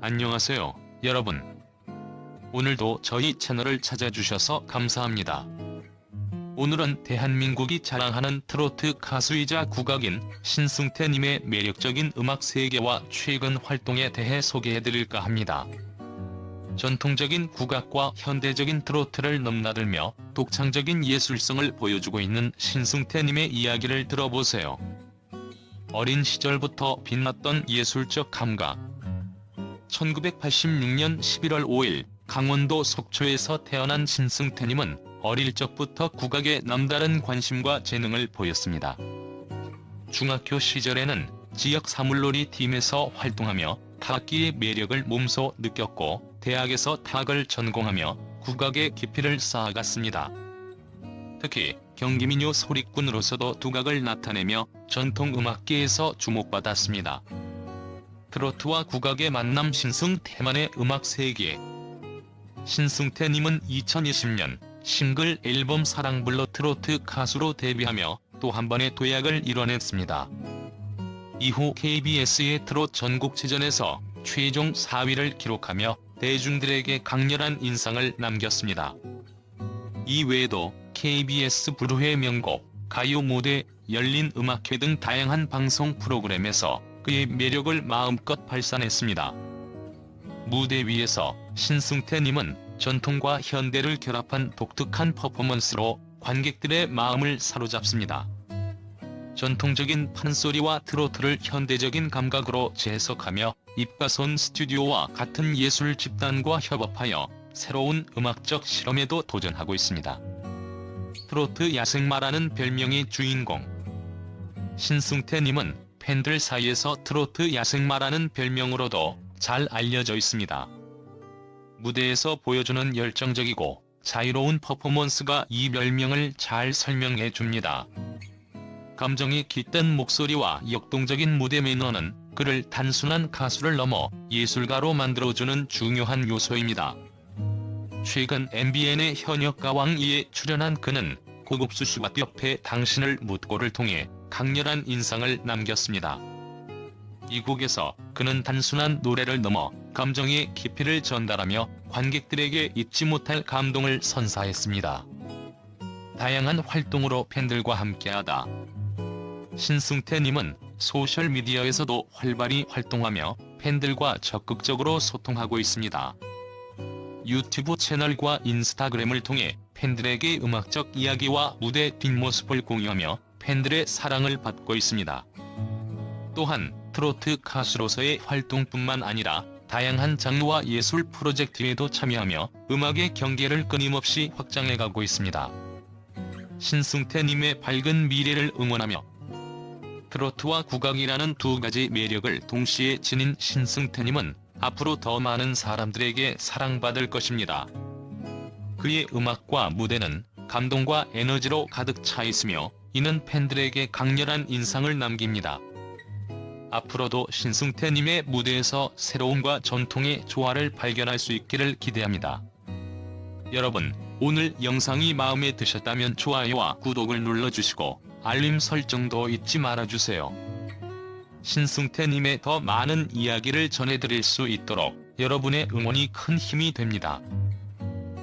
안녕하세요, 여러분. 오늘도 저희 채널을 찾아주셔서 감사합니다. 오늘은 대한민국이 자랑하는 트로트 가수이자 국악인 신승태님의 매력적인 음악 세계와 최근 활동에 대해 소개해드릴까 합니다. 전통적인 국악과 현대적인 트로트를 넘나들며 독창적인 예술성을 보여주고 있는 신승태님의 이야기를 들어보세요. 어린 시절부터 빛났던 예술적 감각. 1986년 11월 5일 강원도 속초에서 태어난 신승태님은 어릴 적부터 국악에 남다른 관심과 재능을 보였습니다. 중학교 시절에는 지역 사물놀이 팀에서 활동하며 타악기의 매력을 몸소 느꼈고 대학에서 타악을 전공하며 국악의 깊이를 쌓아갔습니다. 특히 경기민요 소리꾼으로서도 두각을 나타내며 전통음악계에서 주목받았습니다. 트로트와 국악의 만남 신승 태만의 음악 세계 신승태님은 2020년 싱글 앨범 사랑불러 트로트 가수로 데뷔하며 또 한 번의 도약을 이뤄냈습니다. 이후 KBS의 트롯 전국체전에서 최종 4위를 기록하며 대중들에게 강렬한 인상을 남겼습니다. 이 외에도 KBS 불후의 명곡, 가요 무대, 열린 음악회 등 다양한 방송 프로그램에서 그의 매력을 마음껏 발산했습니다. 무대 위에서 신승태님은 전통과 현대를 결합한 독특한 퍼포먼스로 관객들의 마음을 사로잡습니다. 전통적인 판소리와 트로트를 현대적인 감각으로 재해석하며 입가손 스튜디오와 같은 예술 집단과 협업하여 새로운 음악적 실험에도 도전하고 있습니다. 트로트 야생마라는 별명의 주인공 신승태님은 팬들 사이에서 트로트 야생마라는 별명으로도 잘 알려져 있습니다. 무대에서 보여주는 열정적이고 자유로운 퍼포먼스가 이 별명을 잘 설명해 줍니다. 감정이 깃든 목소리와 역동적인 무대 매너는 그를 단순한 가수를 넘어 예술가로 만들어주는 중요한 요소입니다. 최근 MBN의 현역 가왕 이에 출연한 그는 고급 수수밭 옆에 당신을 묻고를 통해 강렬한 인상을 남겼습니다. 이 곡에서 그는 단순한 노래를 넘어 감정의 깊이를 전달하며 관객들에게 잊지 못할 감동을 선사했습니다. 다양한 활동으로 팬들과 함께하다. 신승태님은 소셜미디어에서도 활발히 활동하며 팬들과 적극적으로 소통하고 있습니다. 유튜브 채널과 인스타그램을 통해 팬들에게 음악적 이야기와 무대 뒷모습을 공유하며 팬들의 사랑을 받고 있습니다. 또한 트로트 가수로서의 활동뿐만 아니라 다양한 장르와 예술 프로젝트에도 참여하며 음악의 경계를 끊임없이 확장해가고 있습니다. 신승태님의 밝은 미래를 응원하며 트로트와 국악이라는 두 가지 매력을 동시에 지닌 신승태님은 앞으로 더 많은 사람들에게 사랑받을 것입니다. 그의 음악과 무대는 감동과 에너지로 가득 차 있으며 이는 팬들에게 강렬한 인상을 남깁니다. 앞으로도 신승태님의 무대에서 새로움과 전통의 조화를 발견할 수 있기를 기대합니다. 여러분, 오늘 영상이 마음에 드셨다면 좋아요와 구독을 눌러주시고 알림 설정도 잊지 말아주세요. 신승태님의 더 많은 이야기를 전해드릴 수 있도록 여러분의 응원이 큰 힘이 됩니다.